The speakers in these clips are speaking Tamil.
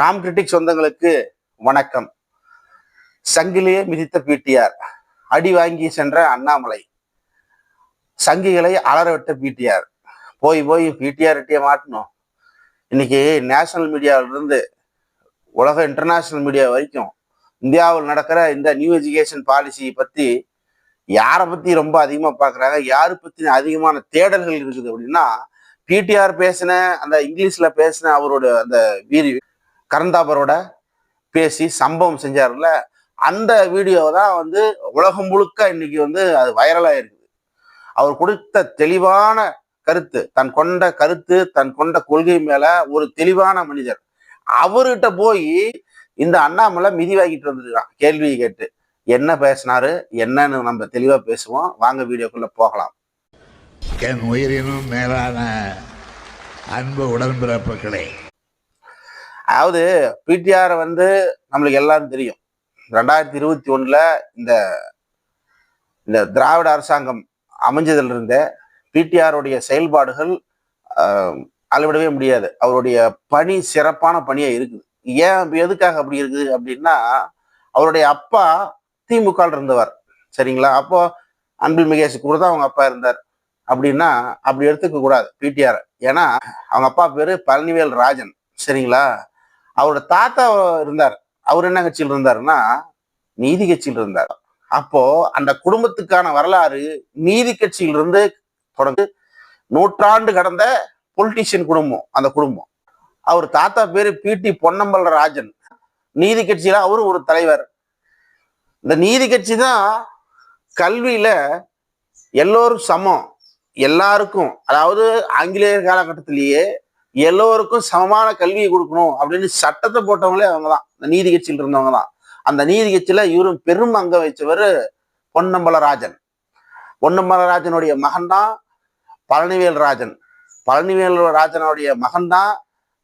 ராம் கிரிட்டிக் சொந்தங்களுக்கு வணக்கம். சங்கிலியே மிதித்த பிடிஆர் அடி வாங்கி சென்ற அண்ணாமலை சங்கிகளை அலறவிட்ட பிடிஆர் போய் போய் பிடிஆர் கிட்டே மாட்டணும். இன்னைக்கு நேஷனல் மீடியாவிலிருந்து உலக இன்டர்நேஷனல் மீடியா வரைக்கும் இந்தியாவில் நடக்கிற இந்த நியூ எஜுகேஷன் பாலிசியை பத்தி யாரை பத்தி ரொம்ப அதிகமாக பார்க்கறாங்க யாரை பற்றி அதிகமான தேடல்கள் இருக்குது அப்படின்னா பிடிஆர் பேசின அந்த இங்கிலீஷ்ல பேசின அவரோட அந்த வீரி கரந்தாபரோட பேசி சம்பவம் செஞ்சார்ல அந்த வீடியோ தான் வந்து உலகம் முழுக்க இன்னைக்கு வந்து அது வைரலா இருக்குது அவர் கொடுத்த தெளிவான கருத்து தன் கொண்ட கருத்து தன் கொண்ட கொள்கை மேல ஒரு தெளிவான மனிதர். அவர்கிட்ட போய் இந்த அண்ணாமலை மிதி வாங்கிட்டு வந்துருக்கான் கேள்வி கேட்டு. என்ன பேசினாரு என்னன்னு நம்ம தெளிவா பேசுவோம். வாங்க வீடியோக்குள்ள போகலாம். என் உயிரினும் மேலான அன்பு உடன்பிறப்புகளே அதாவது பிடிஆர் வந்து நம்மளுக்கு எல்லாம் தெரியும். ரெண்டாயிரத்தி இருபத்தி ஒன்றில் இந்த இந்த திராவிட அரசாங்கம் அமைஞ்சதிலிருந்தே பிடிஆருடைய செயல்பாடுகள் அளவிடவே முடியாது. அவருடைய பணி சிறப்பான பணியாக இருக்குது. ஏன் எதுக்காக அப்படி இருக்குது அப்படின்னா அவருடைய அப்பா திமுக இருந்தவர். சரிங்களா? அப்போ அன்பில் மகேஷ் கூட தான் அவங்க அப்பா இருந்தார். அப்படின்னா அப்படி எடுத்துக்க கூடாது பிடிஆர். ஏன்னா அவங்க அப்பா பேரு பழனிவேல் ராஜன். சரிங்களா? அவரோட தாத்தா இருந்தார். அவர் என்ன கட்சியில் இருந்தாருன்னா நீதி கட்சியில் இருந்தார். அப்போ அந்த குடும்பத்துக்கான வரலாறு நீதி கட்சியிலிருந்து தொடர்ந்து நூற்றாண்டு கடந்த பொலிட்டீஷியன் குடும்பம் அந்த குடும்பம். அவர் தாத்தா பேரு பிடி பொன்னம்பல ராஜன் நீதி கட்சியில அவரும் ஒரு தலைவர். இந்த நீதி கட்சி தான் கல்வியில எல்லோரும் சமம். எல்லாருக்கும் அதாவது ஆங்கிலேயர் காலகட்டத்திலேயே எல்லோருக்கும் சமமான கல்வியை கொடுக்கணும் அப்படின்னு சட்டத்தை போட்டவங்களே அவங்க தான் இந்த நீதி கட்சியில் இருந்தவங்க தான் அந்த நீதி கட்சியில இவரும் பெரும் அங்கம் வச்சவர் பொன்னம்பலராஜன். பொன்னம்பலராஜனுடைய மகன் தான் பழனிவேல் ராஜன். பழனிவேல் ராஜனுடைய மகன் தான்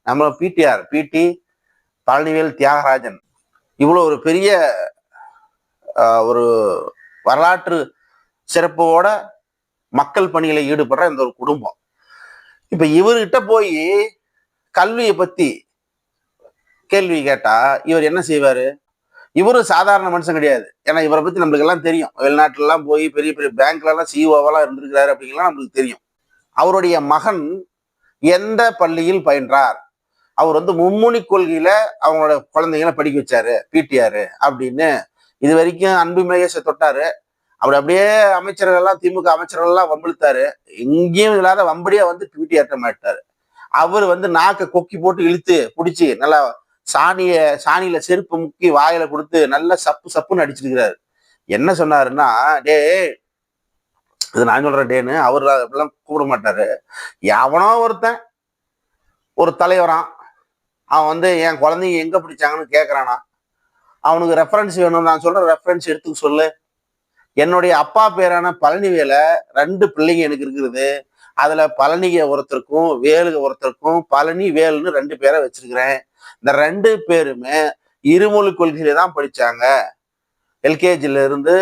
நம்ம பிடிஆர் பிடி பழனிவேல் தியாகராஜன். இவ்வளோ ஒரு பெரிய ஒரு வரலாற்று சிறப்போட மக்கள் பணியில ஈடுபடுற இந்த ஒரு குடும்பம். இப்ப இவர்கிட்ட போய் கல்வியை பத்தி கேள்வி கேட்டா இவர் என்ன செய்வாரு? இவரும் சாதாரண மனுஷன் கிடையாது. ஏன்னா இவரை பத்தி நம்மளுக்கு எல்லாம் தெரியும். வெளிநாட்டுலலாம் போய் பெரிய பெரிய பேங்க்ல எல்லாம் சிஓவெல்லாம் இருந்திருக்கிறாரு அப்படிங்கலாம் நம்மளுக்கு தெரியும். அவருடைய மகன் எந்த பள்ளியில் பயின்றார்? அவர் வந்து மும்முனி கொள்கையில அவங்களோட குழந்தைங்களை படிக்க வச்சாரு பிடிஆர் அப்படின்னு. இது வரைக்கும் அன்பு மகேஷை தொட்டாரு. அவர் அப்படியே அமைச்சர்கள் எல்லாம் திமுக அமைச்சர்கள் எல்லாம் வம்பிழுத்தாரு. எங்கேயும் இல்லாத வம்படியா வந்து பிடிஆர்ட்ட மாட்டாரு. அவர் வந்து நாக்க கொக்கி போட்டு இழுத்து பிடிச்சி நல்லா சாணிய சாணியில செருப்பு முக்கி வாயில கொடுத்து நல்லா சப்பு சப்புன்னு அடிச்சிருக்கிறாரு. என்ன சொன்னாருன்னா டே இது நான் சொல்றேன் டேன்னு அவர் அப்படிலாம் கூப்பிட மாட்டாரு. எவனோ ஒருத்தன் ஒரு தலைவரான். அவன் வந்து என் குழந்தைங்க எங்க பிடிச்சாங்கன்னு கேட்கறானா அவனுக்கு ரெஃபரன்ஸ் வேணும் நான் சொல்ற ரெஃபரன்ஸ் எடுத்துக்க சொல்லு. என்னுடைய அப்பா பேரான பழனிவேல ரெண்டு பிள்ளைங்க எனக்கு இருக்கிறது அதுல பழனிக ஒருத்தருக்கும் வேலுக ஒருத்தருக்கும் பழனி வேலுன்னு ரெண்டு பேரை வச்சிருக்கிறேன். இந்த ரெண்டு பேருமே இருமொழி கொள்கையில தான் படிச்சாங்க. எல்கேஜில இருந்து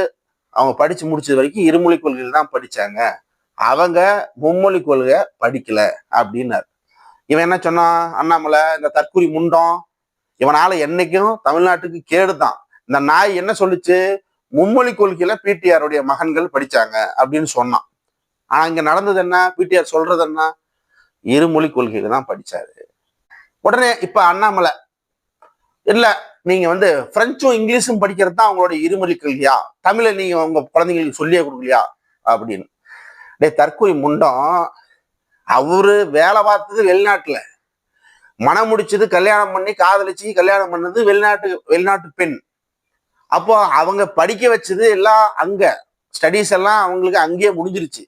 அவங்க படிச்சு முடிச்சது வரைக்கும் இருமொழி கொள்கையில தான் படிச்சாங்க. அவங்க மும்மொழி கொள்கை படிக்கல அப்படின்னாரு. இவன் என்ன சொன்னான்? அண்ணாமலை இந்த தற்குறி முண்டம் இவனால என்னைக்கும் தமிழ்நாட்டுக்கு கேடுதான் இந்த நாய் என்ன சொல்லுச்சு? மும்மொழி கொள்கையில பிடிஆருடைய மகன்கள் படிச்சாங்க அப்படின்னு சொன்னான். ஆனா இங்க நடந்தது என்ன? பிடிஆர் சொல்றது என்ன? இருமொழி கொள்கையில தான் படிச்சாரு. உடனே இப்ப அண்ணாமலை இல்ல நீங்க வந்து பிரெஞ்சும் இங்கிலீஷும் படிக்கிறது தான் அவங்களோட இருமொழி கொள்கையா? தமிழை நீங்க உங்க குழந்தைங்களுக்கு சொல்லியே கொடுக்கலையா? அப்படின்னு. டேய் தற்கொலை முண்டம். அவரு வேலை பார்த்தது வெளிநாட்டுல. மனம் முடிச்சது கல்யாணம் பண்ணி காதலிச்சு கல்யாணம் பண்ணது வெளிநாட்டு வெளிநாட்டு பெண். அப்போ அவங்க படிக்க வச்சது எல்லாம் அங்க. ஸ்டடீஸ் எல்லாம் அவங்களுக்கு அங்கேயே முடிஞ்சிருச்சு.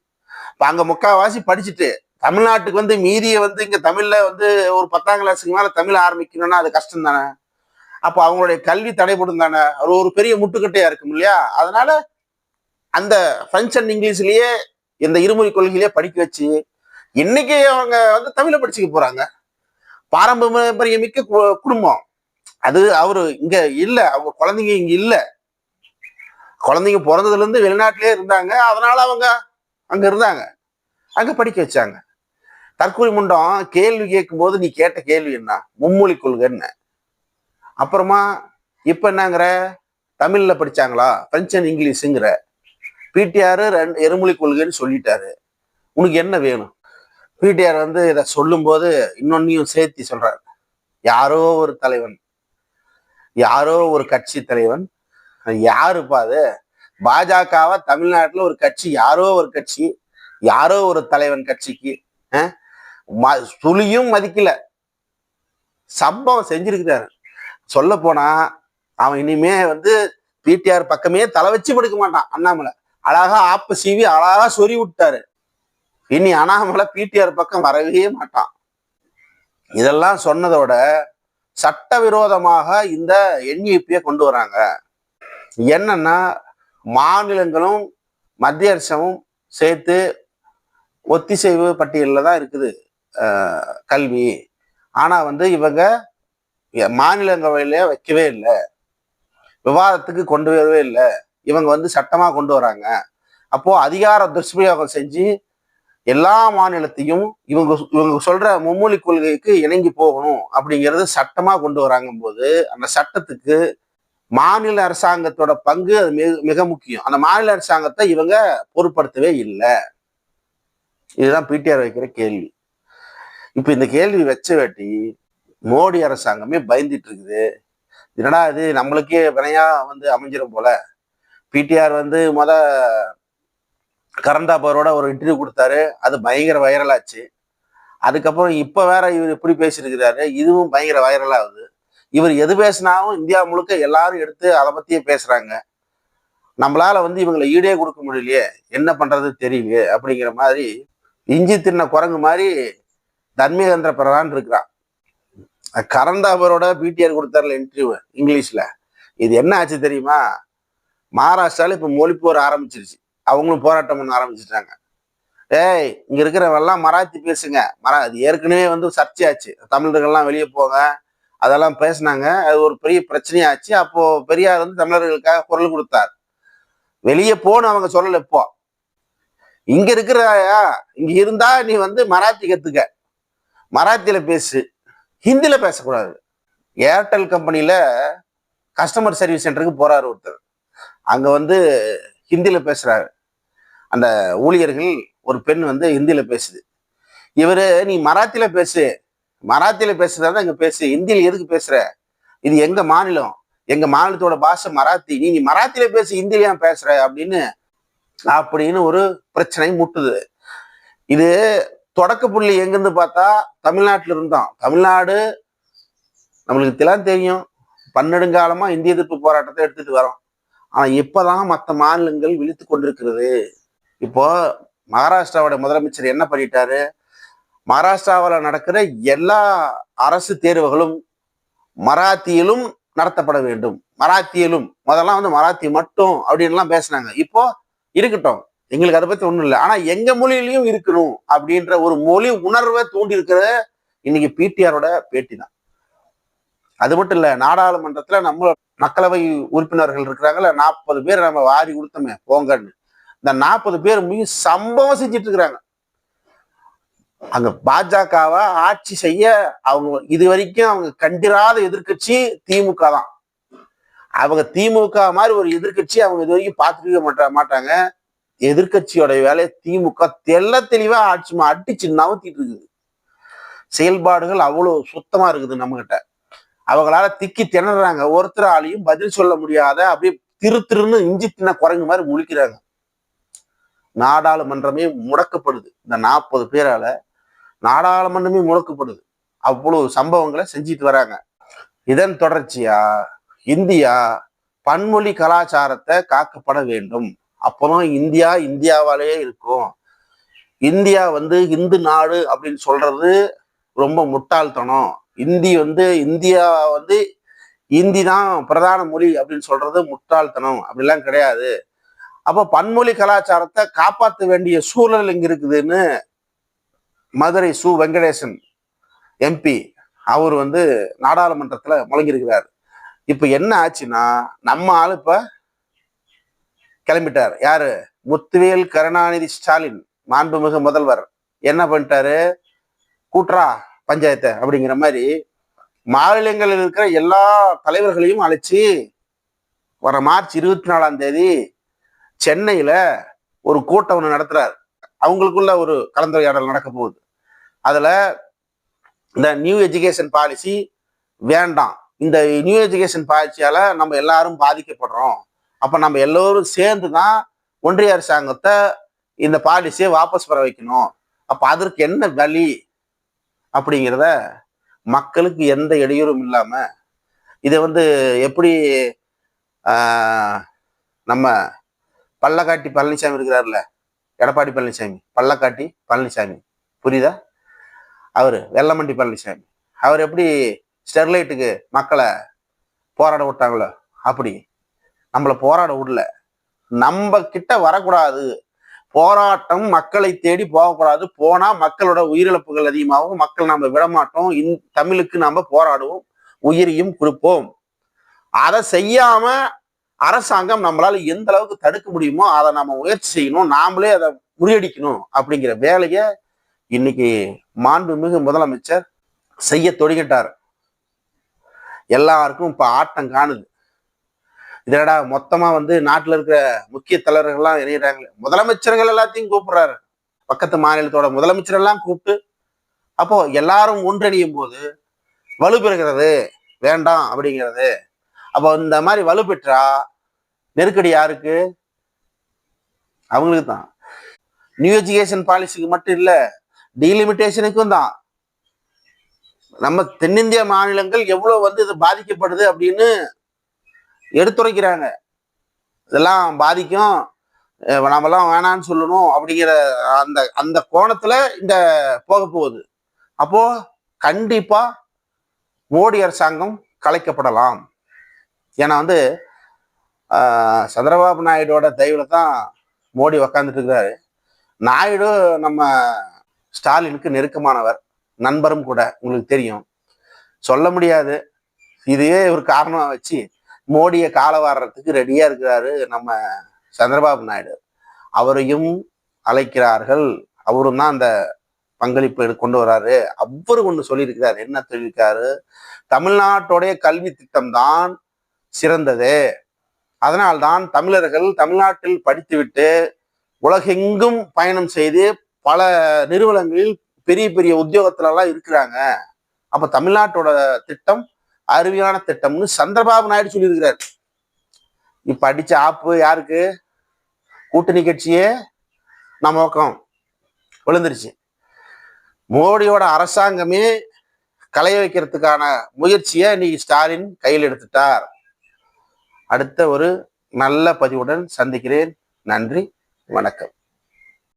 இப்போ அங்கே முக்காவாசி படிச்சுட்டு தமிழ்நாட்டுக்கு வந்து மீதியை வந்து இங்கே தமிழில் வந்து ஒரு பத்தாம் கிளாஸுக்கு மேலே தமிழ் ஆரம்பிக்கணும்னா அது கஷ்டம் தானே அப்போ அவங்களுடைய கல்வி தடைப்படும் தானே? அது ஒரு பெரிய முட்டுக்கட்டையாக இருக்கும் இல்லையா? அதனால அந்த ஃப்ரெஞ்ச் அண்ட் இங்கிலீஷ்லேயே இந்த இருமொழி கொள்கையிலேயே படிக்க வச்சு இன்னைக்கு அவங்க வந்து தமிழை படிச்சுக்க போகிறாங்க பாரம்பரிய மிக்க கு- குடும்பம். அது அவரு இங்க இல்ல அவங்க குழந்தைங்க இங்க இல்ல. குழந்தைங்க பிறந்ததுல இருந்து வெளிநாட்டிலே இருந்தாங்க. அதனால அவங்க அங்க இருந்தாங்க. அங்க படிக்க வச்சாங்க. தற்கொலை முண்டம் கேள்வி கேட்கும் போது நீ கேட்ட கேள்வி என்ன? மும்மொழி கொள்கை என்ன? அப்புறமா இப்ப என்னங்கிற? தமிழ்ல படிச்சாங்களா? பிரெஞ்சு அண்ட் இங்கிலீஷுங்கிற பிடிஆர் ரெண்டு எருமொழி கொள்கைன்னு சொல்லிட்டாரு. உனக்கு என்ன வேணும்? பிடிஆர் வந்து இதை சொல்லும்போது இன்னொன்னையும் சேர்த்தி சொல்றாரு. யாரோ ஒரு தலைவன். யாரோ ஒரு கட்சி தலைவன் யாருப்பா அது? பாஜகவா தமிழ்நாட்டுல ஒரு கட்சி யாரோ ஒரு கட்சி யாரோ ஒரு தலைவன் கட்சிக்கு ம- துளியும் மதிக்கல. சம்பவம் செஞ்சிருக்கிறாரு. சொல்ல போனா அவன் இனிமே வந்து பிடிஆர் பக்கமே தலை வச்சு படுக்க மாட்டான் அண்ணாமலை. அழகா ஆப்பு சீவி அழகா சொறி விட்டாரு. இனி அண்ணாமலை பிடிஆர் பக்கம் வரவே மாட்டான். இதெல்லாம் சொன்னதோட சட்டவிரோதமாக இந்த என்இபியை கொண்டு வராங்க. என்னன்னா மாநிலங்களும் மத்திய அரசும் சேர்த்து ஒத்திசைவு பட்டியலில் தான் இருக்குது கல்வி. ஆனால் வந்து இவங்க எ- வைக்கவே இல்லை. விவாதத்துக்கு கொண்டு வரவே இல்லை. இவங்க வந்து சட்டமாக கொண்டு வராங்க. அப்போது அதிகார துஷ்பிரயோகம் செஞ்சு எல்லா மாநிலத்தையும் இவங்க இவங்க சொல்ற மும்மொழி கொள்கைக்கு இணங்கி போகணும் அப்படிங்கிறது சட்டமா கொண்டு வராங்க போது அந்த சட்டத்துக்கு மாநில அரசாங்கத்தோட பங்கு அது மிக மிக முக்கியம். அந்த மாநில அரசாங்கத்தை இவங்க பொருட்படுத்தவே இல்லை. இதுதான் பிடிஆர் வைக்கிற கேள்வி. இப்ப இந்த கேள்வி வச்ச வேட்டி மோடி அரசாங்கமே பயந்துட்டு இருக்குது. என்னடா இது நம்மளுக்கே வினையா வந்து அமைஞ்சிரும் போல. பிடிஆர் வந்து முத கரந்தாபரோட ஒரு இன்டர்வியூ கொடுத்தாரு. அது பயங்கர வைரல் ஆச்சு. அதுக்கப்புறம் இப்போ வேற இவர் இப்படி பேசியிருக்கிறாரு. இதுவும் பயங்கர வைரல் ஆகுது. இவர் எது பேசினாலும் இந்தியா முழுக்க எல்லாரும் எடுத்து அதை பத்தியே பேசுறாங்க. நம்மளால வந்து இவங்களை ஈடே கொடுக்க முடியலையே. என்ன பண்றது தெரியலையே அப்படிங்கிற மாதிரி இஞ்சி தின்ன குரங்கு மாதிரி தர்மேந்திர பிரதான் இருக்கிறான். கரந்தாபரோட பிடிஆர் கொடுத்தாருல இன்டர்வியூ இங்கிலீஷ்ல. இது என்ன ஆச்சு தெரியுமா? மகாராஷ்டிரால இப்ப மொழிப்போர் ஆரம்பிச்சிருச்சு. அவங்களும் போராட்டம் பண்ண ஆரம்பிச்சிட்டாங்க. ஏய் இங்க இருக்கிறவெல்லாம் மராத்தி பேசுங்க. மரா அது ஏற்கனவே வந்து சர்ச்சையாச்சு. தமிழர்கள்லாம் வெளியே போங்க. அதெல்லாம் பேசினாங்க. அது ஒரு பெரிய பிரச்சனையாச்சு. அப்போ பெரியார் வந்து தமிழர்களுக்காக குரல் கொடுத்தார். வெளியே போன்னு அவங்க சொல்லல இப்போ. இங்க இருக்கிற இங்க இருந்தா நீ வந்து மராத்தி கத்துக்க. மராத்தியில பேசு. ஹிந்தியில் பேசக்கூடாது. ஏர்டெல் கம்பெனியில் கஸ்டமர் சர்வீஸ் சென்டருக்கு போறாரு ஒருத்தர். அங்க வந்து ஹிந்தியில் பேசுறாரு. அந்த ஊழியர்கள் ஒரு பெண் வந்து ஹிந்தியில் பேசுது. இவர் நீ மராத்தியில பேசு. மராத்தியில பேசுறதா இங்கே பேசு. ஹிந்தியில் எதுக்கு பேசுகிற இது எங்கள் மாநிலம்? எங்கள் மாநிலத்தோட பாஷை மராத்தி. நீ நீ மராத்தியில பேசு ஹிந்தில ஏன் அப்படின்னு அப்படின்னு ஒரு பிரச்சனை முட்டுது. இது தொடக்க புள்ளி எங்கேருந்து பார்த்தா தமிழ்நாட்டில் இருந்தோம் தமிழ்நாடு நம்மளுக்கு தெலாம் தெரியும். பன்னெடுங்காலமாக இந்திய எதிர்ப்பு போராட்டத்தை எடுத்துகிட்டு வரோம். ஆனால் இப்போதான் மற்ற மாநிலங்கள் விழித்து கொண்டிருக்கிறது. இப்போ மகாராஷ்டிராவோட முதலமைச்சர் என்ன பண்ணிட்டாரு? மகாராஷ்டிராவில் நடக்கிற எல்லா அரசு தேர்வுகளும் மராத்தியிலும் நடத்தப்பட வேண்டும். மராத்தியிலும். முதல்லாம் வந்து மராத்தி மட்டும் அப்படின்லாம் பேசுனாங்க. இப்போ இருக்கட்டும். எங்களுக்கு அதை பத்தி ஒன்றும் இல்லை. ஆனா எங்க மொழியிலையும் இருக்கணும் அப்படின்ற ஒரு மொழி உணர்வை தூண்டி இருக்கிற இன்னைக்கு பிடிஆரோட பேட்டி தான். அது மட்டும் இல்ல நாடாளுமன்றத்துல நம்ம மக்களவை உறுப்பினர்கள் இருக்கிறாங்கல்ல நாற்பது பேர் நம்ம வாரி கொடுத்தோமே போங்கன்னு. இந்த நாற்பது பேர் மிக சம்பவம் செஞ்சுட்டு இருக்கிறாங்க அங்க பாஜகவை ஆட்சி செய்ய அவங்க இது வரைக்கும் அவங்க கண்டிராத எதிர்கட்சி திமுக தான். அவங்க திமுக மாதிரி ஒரு எதிர்கட்சி அவங்க இது வரைக்கும் பார்த்துருக்க மாட்டா மாட்டாங்க. எதிர்கட்சியோட வேலையை திமுக தெள்ள தெளிவா ஆட்சி அடிச்சு நவுத்திட்டு இருக்குது செயல்பாடுகள் அவ்வளவு சுத்தமா இருக்குது நம்ம கிட்ட அவங்களால திக்கி திணறாங்க. ஒருத்தராலையும் பதில் சொல்ல முடியாத அப்படியே திரு திருன்னு இஞ்சி தின்ன குரங்கு மாதிரி முழிக்கிறாங்க. நாடாளுமன்றமே முடக்கப்படுது. இந்த நாற்பது பேரால நாடாளுமன்றமே முடக்கப்படுது. அவ்வளவு சம்பவங்களை செஞ்சுட்டு வராங்க. இதன் தொடர்ச்சியா இந்தியா பன்மொழி கலாச்சாரத்தை காக்கப்பட வேண்டும். அப்போதான் இந்தியா இந்தியாவாலேயே இருக்கும். இந்தியா வந்து இந்து நாடு அப்படின்னு சொல்றது ரொம்ப முட்டாள்தனம். இந்தி வந்து இந்தியா வந்து இந்தி தான் பிரதான மொழி அப்படின்னு சொல்றது முட்டாள்தனம். அப்படிலாம் கிடையாது. அப்போ பன்மொழி கலாச்சாரத்தை காப்பாற்ற வேண்டிய சூழல் இங்கே இருக்குதுன்னு மதுரை சு வெங்கடேசன் எம்பி அவர் வந்து நாடாளுமன்றத்தில் முழங்கியிருக்கிறார். இப்போ என்ன ஆச்சுன்னா நம்ம ஆள் இப்போ கிளம்பிட்டார். யாரு? முத்துவேல் கருணாநிதி ஸ்டாலின் மாண்புமிகு முதல்வர். என்ன பண்ணிட்டாரு? கூட்ரா பஞ்சாயத்தை அப்படிங்கிற மாதிரி மாநிலங்களில் இருக்கிற எல்லா தலைவர்களையும் அழைச்சி வர மார்ச் இருபத்தி நாலாம் தேதி சென்னையில ஒரு கூட்டம் ஒன்று நடத்துறாரு. அவங்களுக்குள்ள ஒரு கலந்துரையாடல் நடக்க போகுது. அதுல இந்த நியூ எஜுகேஷன் பாலிசி வேண்டாம். இந்த நியூ எஜுகேஷன் பாலிசியால நம்ம எல்லாரும் பாதிக்கப்படுறோம். அப்ப நம்ம எல்லோரும் சேர்ந்து தான் ஒன்றிய அரசாங்கத்தை இந்த பாலிசியை வாபஸ் பெற வைக்கணும். அப்ப அதற்கு என்ன வழி அப்படிங்கிறத மக்களுக்கு எந்த இடையூறும் இல்லாம இதை வந்து எப்படி நம்ம பள்ளக்காட்டி பழனிசாமி இருக்கிறார்ல. எடப்பாடி பழனிசாமி பள்ளக்காட்டி பழனிசாமி புரியுதா? அவர் வெள்ளமண்டி பழனிசாமி அவர் எப்படி ஸ்டெர்லைட்டுக்கு மக்களை போராட விட்டாங்களோ அப்படி. நம்மளை போராட விடல. நம்ம கிட்ட வரக்கூடாது. போராட்டம் மக்களை தேடி போகக்கூடாது. போனா மக்களோட உயிரிழப்புகள் அதிகமாகும். மக்கள் நம்ம விடமாட்டோம். இந் தமிழுக்கு நாம போராடுவோம். உயிரையும் கொடுப்போம். அதை செய்யாம அரசாங்கம் நம்மளால எந்த அளவுக்கு தடுக்க முடியுமோ அதை நம்ம முயற்சி செய்யணும். நாமளே அதை முறியடிக்கணும் அப்படிங்கிற வேலையை இன்னைக்கு மாண்புமிகு முதலமைச்சர் செய்ய தொடங்கிட்டார். எல்லாருக்கும் இப்போ ஆட்டம் காணுது. இதடா மொத்தமா வந்து நாட்டுல இருக்கிற முக்கிய தலைவர்கள்லாம் இணையிறாங்களே. முதலமைச்சர்கள் எல்லாத்தையும் கூப்பிடுறாரு. பக்கத்து மாநிலத்தோட முதலமைச்சர் எல்லாம் கூப்பிட்டு அப்போ எல்லாரும் ஒன்றிணையும் போது வலுப்பெறுகிறது. வேண்டாம் அப்படிங்கிறது. அப்போ இந்த மாதிரி வலுப்பெற்றா? நெருக்கடி யாருக்கு? அவங்களுக்கு தான். நியூ எஜுகேஷன் பாலிசிக்கு மட்டும் இல்லை டீலிமிட்டேஷனுக்கும் தான். நம்ம தென்னிந்திய மாநிலங்கள் எவ்வளோ வந்து இது பாதிக்கப்படுது அப்படின்னு எடுத்துரைக்கிறாங்க. இதெல்லாம் பாதிக்கும். நம்மலாம் வேணான்னு சொல்லணும் அப்படிங்கிற அந்த அந்த கோணத்தில் இந்த போக போகுது. அப்போ கண்டிப்பாக மோடி அரசாங்கம் கலைக்கப்படலாம். ஏன்னா வந்து சந்திரபாபு நாயுடோட தெய்வில் தான் மோடி உக்காந்துட்டு இருக்கிறாரு நாயுடு நம்ம ஸ்டாலினுக்கு நெருக்கமானவர். நண்பரும் கூட உங்களுக்கு தெரியும். சொல்ல முடியாது. இதையே ஒரு காரணமாக வச்சு மோடியை காலை வாடுறதுக்கு ரெடியாக இருக்கிறாரு நம்ம சந்திரபாபு நாயுடு. அவரையும் அழைக்கிறார்கள். அவரும் தான் அந்த பங்களிப்பு எடு- கொண்டு வராரு. அவரு ஒன்று சொல்லியிருக்கிறார். என்ன சொல்லியிருக்காரு? தமிழ்நாட்டுடைய கல்வி திட்டம் தான் சிறந்தது. அதனால்தான் தமிழர்கள் தமிழ்நாட்டில் படித்துவிட்டு உலகெங்கும் பயணம் செய்து பல நிறுவனங்களில் பெரிய பெரிய உத்தியோகத்திலெல்லாம் இருக்கிறாங்க. அப்போ தமிழ்நாட்டோட திட்டம் அருமையான திட்டம்னு சந்திரபாபு நாயுடு சொல்லியிருக்கிறார். இப்போ அடித்த ஆப்பு யாருக்கு? கூட்டணி கட்சியே நம்ம நோக்கம் விழுந்துருச்சு. மோடியோட அரசாங்கமே களைய வைக்கிறதுக்கான முயற்சியை இன்னைக்கு ஸ்டாலின் கையில் எடுத்துட்டார். அடுத்த ஒரு நல்ல பதிவுடன் சந்திக்கிறேன். நன்றி வணக்கம்.